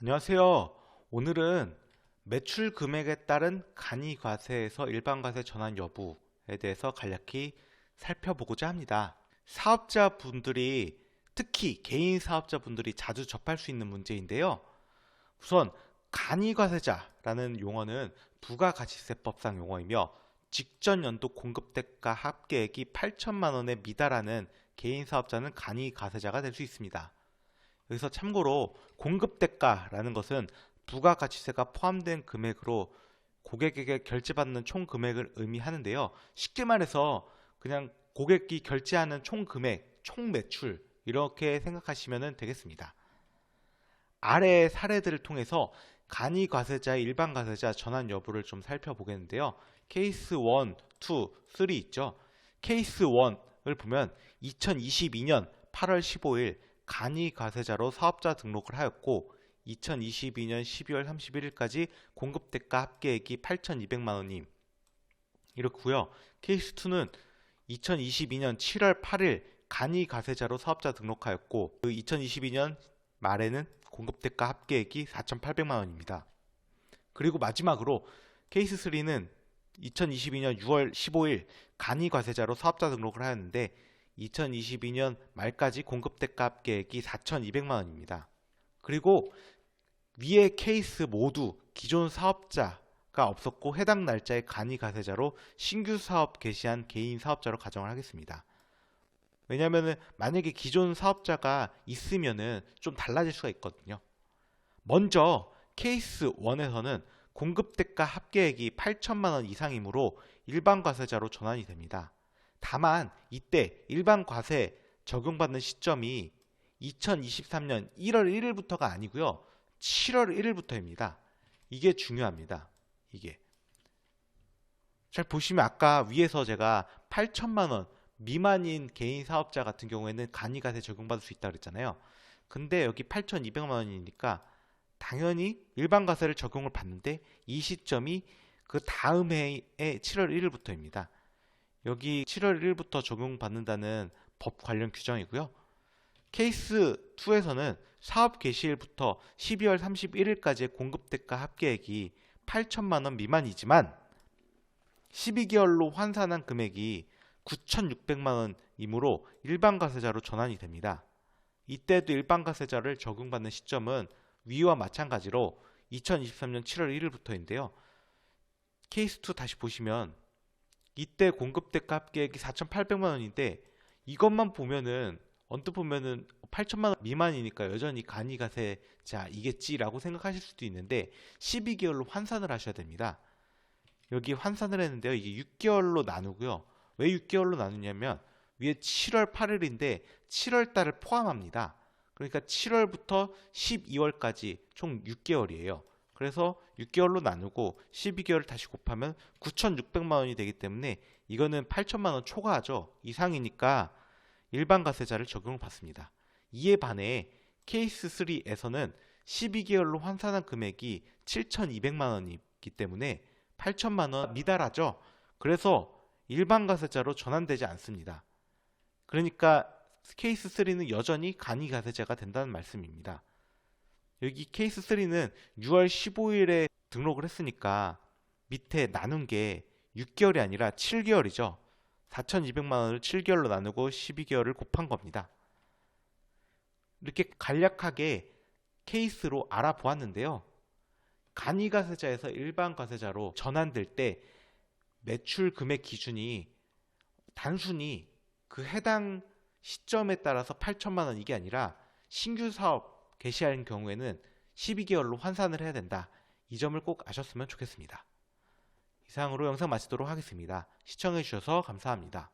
안녕하세요. 오늘은 매출 금액에 따른 간이 과세에서 일반 과세 전환 여부에 대해서 간략히 살펴보고자 합니다. 사업자분들이 특히 개인 사업자분들이 자주 접할 수 있는 문제인데요. 우선 간이 과세자라는 용어는 부가가치세법상 용어이며 직전 연도 공급대가 합계액이 8천만 원에 미달하는 개인 사업자는 간이 과세자가 될 수 있습니다. 여기서 참고로 공급대가라는 것은 부가가치세가 포함된 금액으로 고객에게 결제받는 총 금액을 의미하는데요. 쉽게 말해서 그냥 고객이 결제하는 총 금액, 총 매출 이렇게 생각하시면 되겠습니다. 아래의 사례들을 통해서 간이 과세자의 일반 과세자 전환 여부를 좀 살펴보겠는데요. 케이스 1, 2, 3 있죠. 케이스 1을 보면 2022년 8월 15일 간이 과세자로 사업자 등록을 하였고 2022년 12월 31일까지 공급 대가 합계액이 8,200만 원임. 이렇고요. 케이스 2는 2022년 7월 8일 간이 과세자로 사업자 등록하였고 그 2022년 말에는 공급 대가 합계액이 4,800만 원입니다. 그리고 마지막으로 케이스 3는 2022년 6월 15일 간이 과세자로 사업자 등록을 하였는데 2022년 말까지 공급대가 합계액이 4,200만 원입니다. 그리고 위의 케이스 모두 기존 사업자가 없었고 해당 날짜에 간이 가세자로 신규 사업 개시한 개인 사업자로 가정을 하겠습니다. 왜냐하면 만약에 기존 사업자가 있으면은 좀 달라질 수가 있거든요. 먼저 케이스 1에서는 공급대가 합계액이 8천만 원 이상이므로 일반 과세자로 전환이 됩니다. 다만 이때 일반 과세 적용받는 시점이 2023년 1월 1일부터가 아니고요. 7월 1일부터입니다. 이게 중요합니다. 이게. 잘 보시면 아까 위에서 제가 8천만 원 미만인 개인 사업자 같은 경우에는 간이가세 적용받을 수 있다 그랬잖아요. 근데 여기 8,200만 원이니까 당연히 일반 과세를 적용을 받는데 이 시점이 그 다음 해의 7월 1일부터입니다. 여기 7월 1일부터 적용받는다는 법 관련 규정이고요. 케이스 2에서는 사업 개시일부터 12월 31일까지의 공급 대가 합계액이 8천만 원 미만이지만 12개월로 환산한 금액이 9,600만 원이므로 일반 과세자로 전환이 됩니다. 이때도 일반 과세자를 적용받는 시점은 위와 마찬가지로 2023년 7월 1일부터인데요. 케이스 2 다시 보시면 이때 공급대가 합계액이 4,800만 원인데 이것만 보면은 언뜻 보면은 8천만 원 미만이니까 여전히 간이가세 자 이겠지라고 생각하실 수도 있는데 12개월로 환산을 하셔야 됩니다. 여기 환산을 했는데요. 이게 6개월로 나누고요. 왜 6개월로 나누냐면 위에 7월 8일인데 7월 달을 포함합니다. 그러니까 7월부터 12월까지 총 6개월이에요. 그래서 6개월로 나누고 12개월 다시 곱하면 9,600만 원이 되기 때문에 이거는 8천만 원 초과하죠. 이상이니까 일반 과세자를 적용을 받습니다. 이에 반해 케이스 3에서는 12개월로 환산한 금액이 7,200만 원이기 때문에 8천만 원 미달하죠. 그래서 일반 과세자로 전환되지 않습니다. 그러니까 케이스 3는 여전히 간이 과세자가 된다는 말씀입니다. 여기 케이스 3는 6월 15일에 등록을 했으니까 밑에 나눈 게 6개월이 아니라 7개월이죠. 4,200만 원을 7개월로 나누고 12개월을 곱한 겁니다. 이렇게 간략하게 케이스로 알아보았는데요. 간이 과세자에서 일반 과세자로 전환될 때 매출 금액 기준이 단순히 그 해당 시점에 따라서 8천만 원 이게 아니라 신규 사업 개시하는 경우에는 12개월로 환산을 해야 된다. 이 점을 꼭 아셨으면 좋겠습니다. 이상으로 영상 마치도록 하겠습니다. 시청해주셔서 감사합니다.